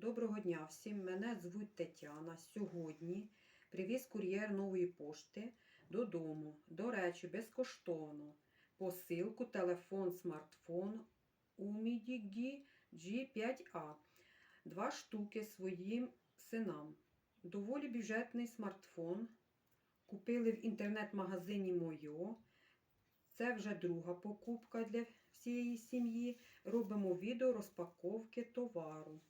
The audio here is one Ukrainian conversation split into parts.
Доброго дня всім. Мене звуть Тетяна. Сьогодні привіз кур'єр нової пошти додому. До речі, безкоштовно. Посилку, телефон, смартфон Umidigi G5A. Два штуки своїм синам. Доволі бюджетний смартфон. Купили в інтернет-магазині Мойо. Це вже друга покупка для всієї сім'ї. Робимо відео розпаковки товару.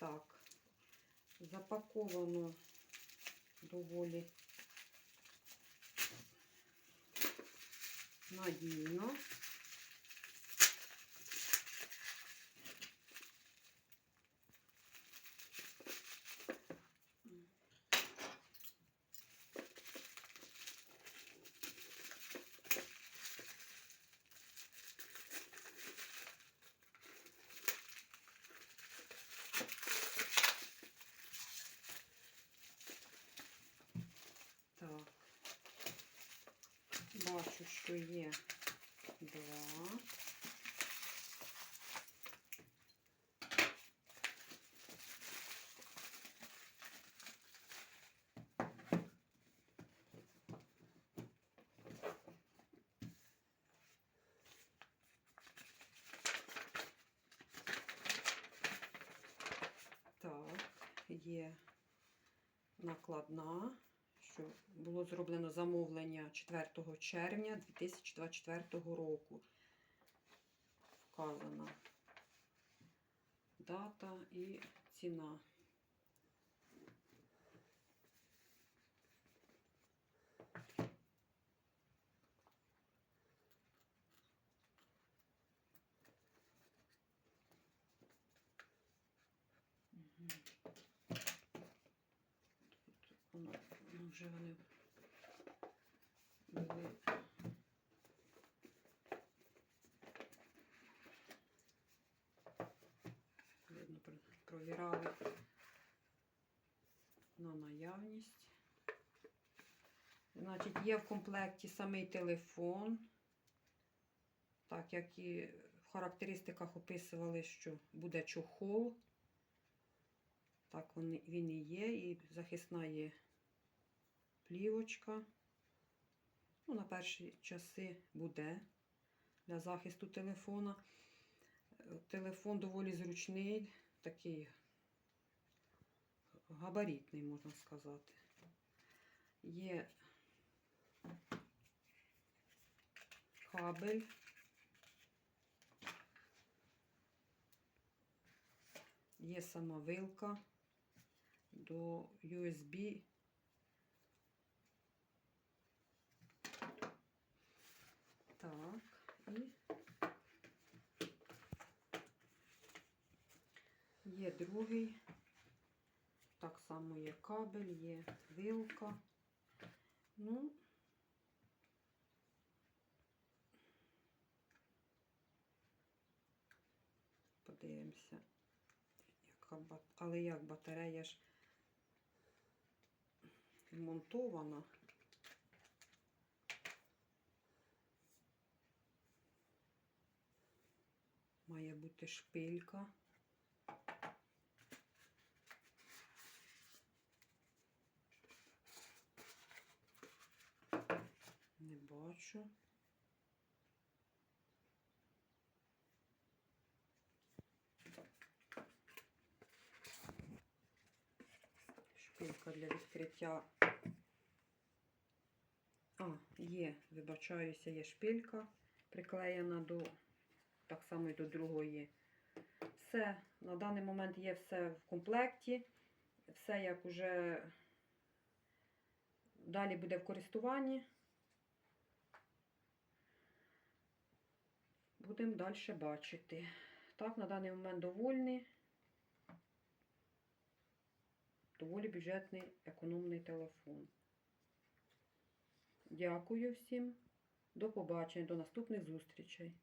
Так, запаковано доволі надійно. Бачу, що є два. Так, є накладна що було зроблено замовлення 4 червня 2024 року. Вказана дата і ціна. Вже вони були. Видно, про- провірали на наявність. Значить, є в комплекті самий телефон, так як і в характеристиках описували, що буде чохол. Так, він і є, і захисна є плівочка. Ну, на перші часи буде для захисту телефона. Е, Телефон доволі зручний, такий габаритний, можна сказати. Є кабель. Є сама вилка до USB. Так, і є другий. Так само є кабель, є вилка. Ну, подивимося, яка бат... але як батарея ж вмонтована. Має бути шпилька. Не бачу. Шпилька для відкриття. А, є, вибачаюся, є шпилька приклеєна до так само і до другої. Все, на даний момент є все в комплекті. Все як уже далі буде в користуванні. Будемо далі бачити. Так, на даний момент довольний. Доволі бюджетний економний телефон. Дякую всім. До побачення, до наступних зустрічей.